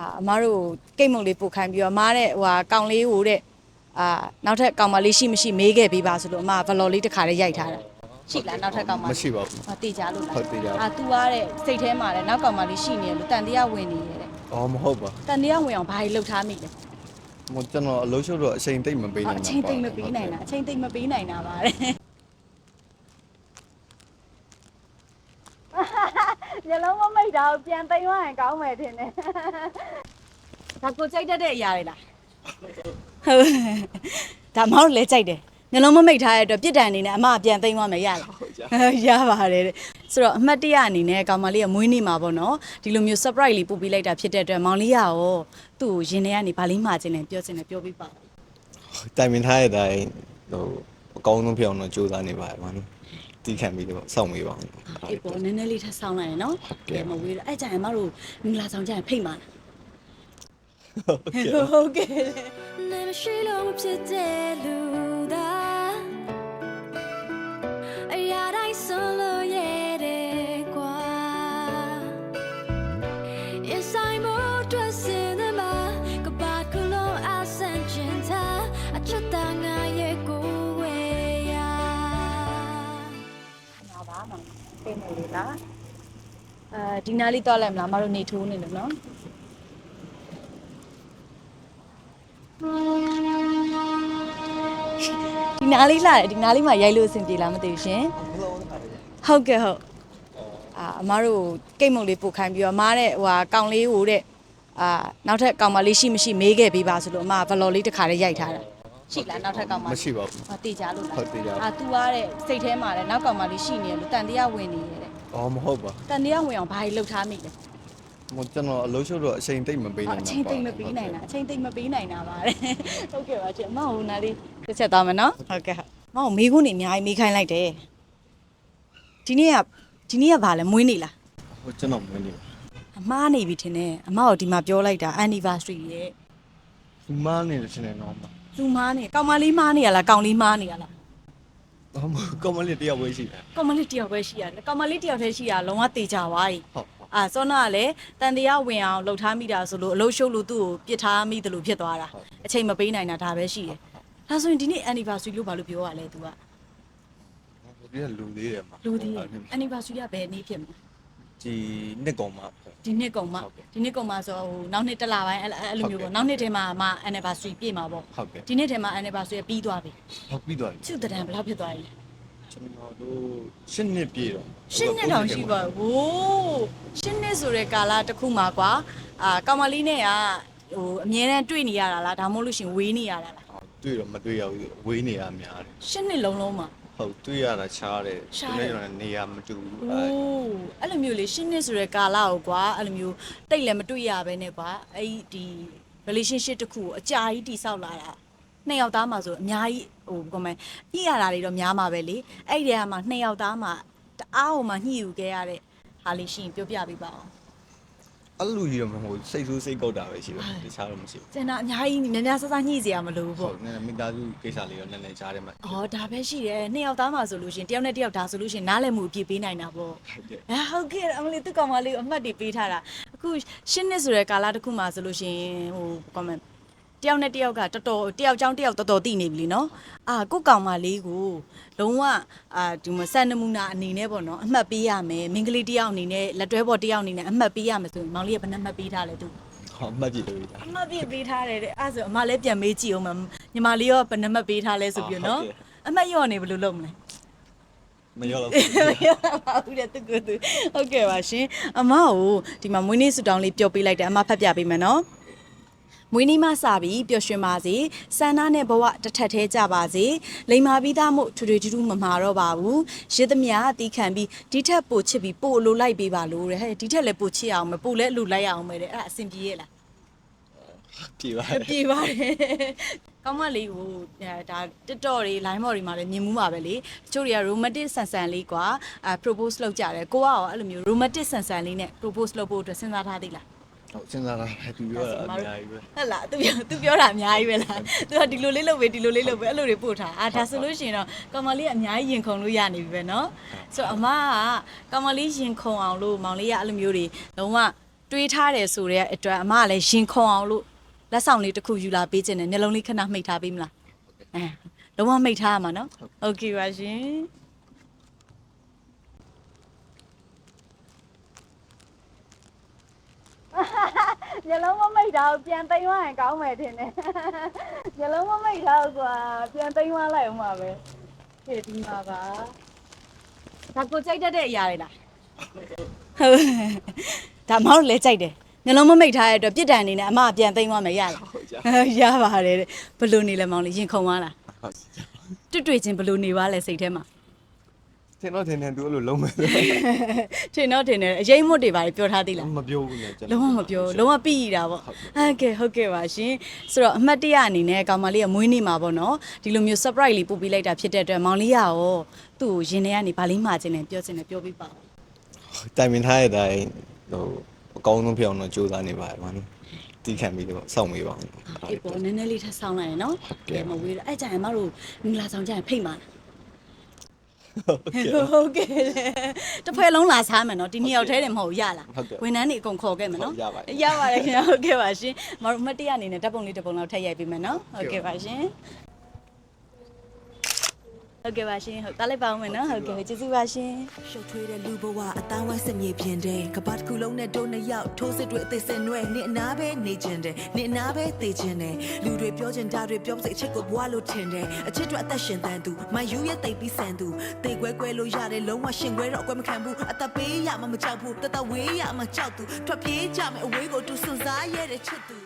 အာအမားတို့ကိတ်မုံလေးပို့ခိုင်းပြီးတော့အမားတဲ့ဟိုဟာကောင်လေးကိုတဲ့အာနောက်ထပ်ကောင်မလေးရှိမရှိမေးခဲ့ပေးပါဆိုလို့အမားဘလော်လေးတစ်ခါလေးရိုက်ထားတာရှိလားနောက်ထပ်ကောင်မလေးမရှိပါဘူး ဟောတေချာလို့လားဟုတ်သေးကြအာ तू ကတဲ့စိတ်ထဲမှာတဲ့နောက်ကောင်မလေးရှိနေတယ်လို့တန်တရားဝင်နေရတဲ့အော်မဟုတ်ပါတန်တရားဝင်အောင်ဘာကြီးလှုပ်ထားမိလဲမကျွန်တော်အလုံးရှုပ်တော့အချိန်တိတ်မပေးဟောနိုင်အပါချိန်သိမ့်မပေးနိုင်တာအချိန်သိမ့်မပေးနိုင်တာပါတဲ့ ညလုံးမမိတ်တာကိုပြန်သိမ်းသွားရင်ကောင်းမယ်ထင်တယ်ဒါကိုကြိုက်တတ်တဲ့အရာတွေလားဟုတ်ဒါမောင်လည်းကြိုက်တယ်ညလုံးမမိတ်ထားရတဲ့အတွက်ပြစ်ဒဏ်အနေနဲ့အမပြန်သိမ်းသွားမယ်ရလားဟုတ်ကြရပါတယ်တဲ့ဆိုတော့အမှတ်တရအနေနဲ့ကောင်မလေးကမွေးနေ့မှာပေါ့နော်ဒီလိုမျိုး surprise လေးပို့ပေးလိုက်တာဖြစ်တဲ့အတွက်မောင်လေးကရောသူ့ကိုရင်ထဲကနေဗာလေးမှာခြင်းနဲ့ပြောခြင်းနဲ့ပြောပြပါတိုင်ပင်ထားတဲ့အတိုင်းဟိုအကောင်းဆုံးဖြစ်အောင်တော့ကြိုးစားနေပါတယ်ဘာလို့ တီးခံပြီးတော့စောင့်မေးပါဦးအေးပေါ်နည်းနည်းလေးထပ်ဆောင်းလိုက်ရနော်ဟုတ်ကဲ့မဝေးတော့အဲ့ကြရင်အမတို့မင်္ဂလာဆောင်ကြရင်ဖိတ်မှာဟုတ်ကဲ့ဟုတ်ကဲ့နေမရှိလို့မဖြစ်တဲ့လူ တ်မယ်လေလားအဲဒီနားလေးတော့လိုက်မလားအမတို့နေထိုးနေလို့နော်ဒီနားလေးလာတယ်ဒီနားလေးမှာရိုက်လို့အဆင်ပြေလားမသိဘူးရှင်ဟုတ်ကဲ့ဟုတ်အာအမားတို့ကိတ်မုံလေးပို့ခိုင်းပြီးတော့အမားတဲ့ဟိုဟာကောင်လေးကိုတဲ့အာနောက်ထပ်ကောင်မလေးရှိမရှိမေးခဲ့ပေးပါဆိုလို့အမားဘလော်လေးတစ်ခါလေးရိုက်ထားတာ ရှိလားနောက်ထပ်ကောင်မလေးမရှိပါဘူး ဟောတေချာလို့လားဟုတ်သေးကြအာ तू ကတဲ့စိတ်ထဲမှာတဲ့နောက်ကောင်မလေးရှိနေတယ်လို့တန်တရားဝင်နေရတဲ့အော်မဟုတ်ပါတန်တရားဝင်အောင်ဘာကြီးလှုပ်ထားမိလဲမကျွန်တော်အလုံးရှုပ်တော့အချိန်တိတ်မပေးဟောနိုင်အပါချိန်သိမ့်မပေးနိုင်တာအချိန်သိမ့်မပေးနိုင်တာပါတဲ့ဟုတ်ကဲ့ပါချင်အမဟိုနားလေးတစ်ချက်သွားမယ်နော်ဟုတ်ကဲ့ဟုတ်အမဟိုမေးခွန်းနေအများကြီးမေးခိုင်းလိုက်တယ်ဒီနေ့ကဒီနေ့ကဘာလဲမွေးနေလားဟိုကျွန်တော်မင်းနေအမားနေပြီထင်တယ်အမကိုဒီမှာပြောလိုက်တာ anniversary ရဲ့ဒီမနေလို့ရှင်နေတော့မ လူမားနေကောင်မလေးမားနေရလားကောင်လေးမားနေရလားအော်မကောမလေးတယောက်ပဲရှိတယ်ကောင်မလေးတယောက်ပဲရှိရတယ်ကောင်မလေးတယောက်တည်းရှိရလုံးဝတေချာသွားပြီဟုတ်အာစောနာကလည်းတန်တရားဝင်အောင်လှုပ်ထားမိတာဆိုလို့အလို့ရှုပ်လို့သူ့ကိုပြစ်ထားမိတယ်လို့ဖြစ်သွားတာအချိန်မပေးနိုင်တာဒါပဲရှိတယ်ဒါဆိုရင်ဒီနေ့ anniversary လို့ဘာလို့ပြောရလဲ तू ကဒီကလူသေးတယ်မှာလူသေးတယ် anniversary ကဘယ်နေ့ဖြစ်မလဲ ဒီနှစ်ကောင်မှာဒီနှစ်ကုန်မှဟုတ်ကဲ့ဒီနှစ်ကုန်မှဆိုဟိုနောက်နှစ်တစ်လပိုင်းအဲ့အဲ့လိုမျိုးဟုတ်ပေါ့ကဲ့ နောက်နှစ်ထဲမှာမှ anniversary ပြည့်မှာပေါ့ဟုတ်ကဲ့ဒီနှစ်ထဲမှာ anniversary ပြီးသွားပြီဟုတ်ပြီးသွားပြီသူ့တရံဘယ်လောက်ဖြစ်သွားပြီလဲကျွန်တော်တို့ရှစ်နှစ်ပြည့်တော့ရှင်းနှစ်တောင်ရှိပါဘူးဟိုးရှင်းနှစ်ဆိုတဲ့ကာလတစ်ခုမှာကွာအာကောင်မလေးနဲ့ကဟိုအမြဲတမ်းတွေ့နေရတာလားဒါမှမဟုတ်လို့ရှရင်ဝေးနေရတာလားတွေ့တော့မတွေ့ရဘူးဝေးနေရများတယ်ရှင်းနှစ်လုံးလုံးမှာဟုတ်တွေ့ရတာရှားတယ်ရှားတယ် ကျွန်တော်နေရာမတူဘူးအိုး အဲ့လိုမျိုးလေရှင်းနှစ်ဆိုတဲ့ကာလကိုကွာအဲ့လိုမျိုးတိတ်လည်းမတွေ့ရဘဲနဲ့ကွာအဲ့ဒီ relationship တစ်ခုကိုအကြာကြီးတိဆောက်လာတာနှစ်ယောက်သားမှာဆိုအများကြီးဟိုကောမန်ညှိရတာတွေတော့များမှာပဲလေအဲ့ဒီထဲမှာနှစ်ယောက်သားမှာတအားဟိုမှာညှိယူခဲ့ရတဲ့ဟာလေးရှိရင်ပြောပြပေးပါအောင် အဲ့လိုကြီးတော့မဟုတ်စိတ်ဆိုးစိတ်ကုတ်တာပဲရှိတယ်တခြားတော့မရှိဘူးကျန်တာအများကြီးများများဆဆညှိစရာမလိုဘူးဟုပေါ့တ်နည်းနည်းမိသားစုကိစ္စလေးတော့နည်းနည်းကြားထဲမှာ။အော်ဒါပဲရှိတယ်။နှစ်ယောက်သားမှဆိုလို့ရှရင်တယောက်နဲ့တယောက်ဒါဆိုလို့ရှရင်နားလည်မှုအပြည့်ပေးနိုင်တာပေါ့ဟုတ်ကဲ့။အဲဟုတ်ကဲ့အမလေးသူကောင်မလေးကိုအမှတ်တွေပေးထားတာ။အခုရှင်းနှစ်ဆိုတဲ့ကာလတစ်ခုမှဆိုလို့ရှရင်ဟိုကွန်မန့် တယောက်နဲ့တယောက်ကတော်တော်တယောက်ချောင်းတယောက်တော်တော်သိနေပြီလीနော်။အာကိုယ့်ကောင်မလေးကိုလုံးဝအာဒီမှာစံနမူနာအနေနဲ့ပေါ့နော်အမှတ်ပေးရမယ်။မင်္ဂလိတယောက်အနေနဲ့လက်တွဲပေါ်တယောက်အနေနဲ့အမှတ်ပေးရမယ်ဆိုရင်မောင်လေးကဘယ်နှမှတ်ပေးထားလဲသူ။ဟောမှတ်ကြည့်လို့ရတာအမတ်ပြည့်ပေးထားတယ်တဲ့အဲ့ဒါဆိုအမလည်းပြန်မေးကြည့်အောင်မညီမလေးရောဘယ်နှမတ်ပေးထားလဲဆိုပြီးတော့နော်အမတ်ရော့နေဘယ်လိုလုပ်မလဲမရောတော့မရော့ပါဘူးတဲ့သူကသူဟုတ်ကဲ့ပါရှင်အမကိုဒီမှာမွေးနေ့ဆူတောင်းလေးပြောပေးလိုက်တယ်အမဖတ်ပြပေးမယ်နော် မွေးနေ့မှစပြီးပျော်ရွှင်ပါစေဆန္ဒနဲ့ဘဝတစ်ထက်သေးကြပါစေလိမ္မာပြီးသားမို့ထွေထွေထူးထူးမမှာတော့ပါဘူးရစ်သမျှအတီးခံပြီးဒီထက်ပိုချစ်ပြီးပို့လိုလိုက်ပေးပါလို့တဲ့ဟဲ့ဒီထက်လည်းပိုချစ်အောင်မပို့လည်းအလိုလိုက်ရအောင်ပဲတဲ့အဲ့ဒါအဆင်ပြေရဲ့လားပြေပါပြေပါတယ်ကောင်းမလေးကိုအဲဒါ TikTok တွေ line မော်တွေမှာလည်းမြင်မှုပါပဲလေတချို့တွေက romantic ဆန်ဆန်လေးကွာအဲ propose လုပ်ကြတယ်ကိုကရောအဲ့လိုမျိုး romantic ဆန်ဆန်လေးနဲ့ propose လုပ်ဖို့အတွက်စဉ်းစားထားသေးလား ဟုတ်စဉ်းစားတာသူပြောတာအများကြီးပဲ ဟုတ်လားသူပြောသူပြောတာအများကြီးပဲလားသူကဒီလိုလေးလုပ်ပဲဒီလိုလေးလုပ်ပဲအဲ့လိုတွေပို့ထားအာဒါဆိုလို့ရှိရင်တော့ကောင်မလေးကအများကြီးရင်ခုန်လို့ရနေပြီပဲเนาะဆိုတော့အမကကောင်မလေးရင်ခုန်အောင်လို့မောင်လေးကအဲ့လိုမျိုးတွေလုံးဝ တွေးထားတယ်ဆိုတဲ့အတွက်အမကလည်းရင်ခုန်အောင်လို့လက်ဆောင်လေးတစ်ခုယူလာပေးခြင်းနဲ့မျက်လုံးလေးခဏမှိတ်ထားပေးမလားအဲလုံးဝမှိတ်ထားရမှာနော်โอเคပါရှင် မျက်လုံးမမိတ်တာကိုပြန်သိမ်းသွားရင်ကောင်းမယ်ထင်တယ်မျက်လုံးမမိတ်တာကိုကွာပြန်သိမ်းသွားလိုက်အောင်ပါပဲဒီဒီမှာပါဒါကိုကြိုက်တတ်တဲ့အရာတွေလားဟုတ်ဒါမောင်လည်းကြိုက်တယ်မျက်လုံးမမိတ်ထားတဲ့အတွက်ပြစ်ဒဏ်အနေနဲ့အမကပြန်သိမ်းသွားမယ်ရလားဟုတ်ကြရပါတယ်တဲ့ဘလို့နေလဲမောင်လေးရင်ခုန်သွားလားတွေ့တွေ့ချင်းဘလို့နေပါလဲစိတ်ထဲမှာ ထင်တော့ထင်တယ်သူအဲ့လိုလုံးမယ်ထင်တော့ထင်တယ်အရင်မွတ်တွေပါပြောထားသေးလား မပြောဘူးလေကျွန်လုံးဝမပြောလုံးဝပြီးရတာပေါ့ဟုတ်ကဲ့ဟုတ်ကဲ့ပါရှင်ဆိုတော့အမှတ်တရအနေနဲ့ကောင်မလေးကမွေးနေ့မှာပေါ့နော်ဒီလိုမျိုး surprise လေးပို့ပေးလိုက်တာဖြစ်တဲ့အတွက်မောင်လေးကရောသူ့ကိုရင်ထဲကနေဗာလေးမှာခြင်းနဲ့ပြောခြင်းနဲ့ပြောပြပါဦးတိုင်ပင်ထားတဲ့အတိုင်းဟိုအကောင်းဆုံးဖြစ်အောင်တော့ကြိုးစားနေပါတယ်ဘာလို့တီးခံပြီးတော့စောင့်မေးပါဦးအေးပေါ်နည်းနည်းလေးထပ်ဆောင်းလိုက်ရနော်ကဲမဝေးတော့အဲ့ကြရင်မတို့မင်္ဂလာဆောင်ကြရင်ဖိတ်ပါ ဟုတ်ကဲ့တစ်ဖွဲ့လုံးလာစားမယ်နော်ဒီနှစ်ယောက်တည်းတယ်မဟုတ်ရလားဝန်ထမ်းတွေအကုန်ခေါ်ခဲ့မယ်နော်ရပါတယ်ခင်ဗျာဟုတ်ကဲ့ပါရှင်မတို့အမှတ်တရအနေနဲ့ဓာတ်ပုံလေးတစ်ပုံလောက်ထည့်ရိုက်ပေးမယ်နော်ဟုတ်ကဲ့ပါရှင် ဟုတ်ကဲ့ပါရှင်ဟုတ်တားလိုက်ပါဦးမယ်နော်ဟုတ်ကဲ့ကျေးဇူးပါရှင်ရှုပ်ထွေးတဲ့လူဘဝအသားဝတ်စမြေပြင်တဲ့ကပတ်တစ်ခုလုံးနဲ့တို့နှစ်ယောက်ထိုးစစ်တွေအသေးစင်တွေနေအနာပဲနေခြင်းတဲ့နေအနာပဲသေခြင်းတဲ့လူတွေပြောချင်တာတွေပြောပစိတ်အချစ်ကိုဘွားလို့ထင်တယ်အချစ်တွေအသက်ရှင်တန်သူမယူရဲ့တိတ်ပြီးဆန်သူတိတ်ခွဲခွဲလို့ရတယ်လုံးဝရှင်ခွဲတော့အကွဲမခံဘူးအသက်ပေးရမှမကြောက်ဘူးတတဝေးရမှကြောက်သူထွက်ပြေးကြမယ်အဝေးကိုသူစွန့်စားရတဲ့ချစ်သူ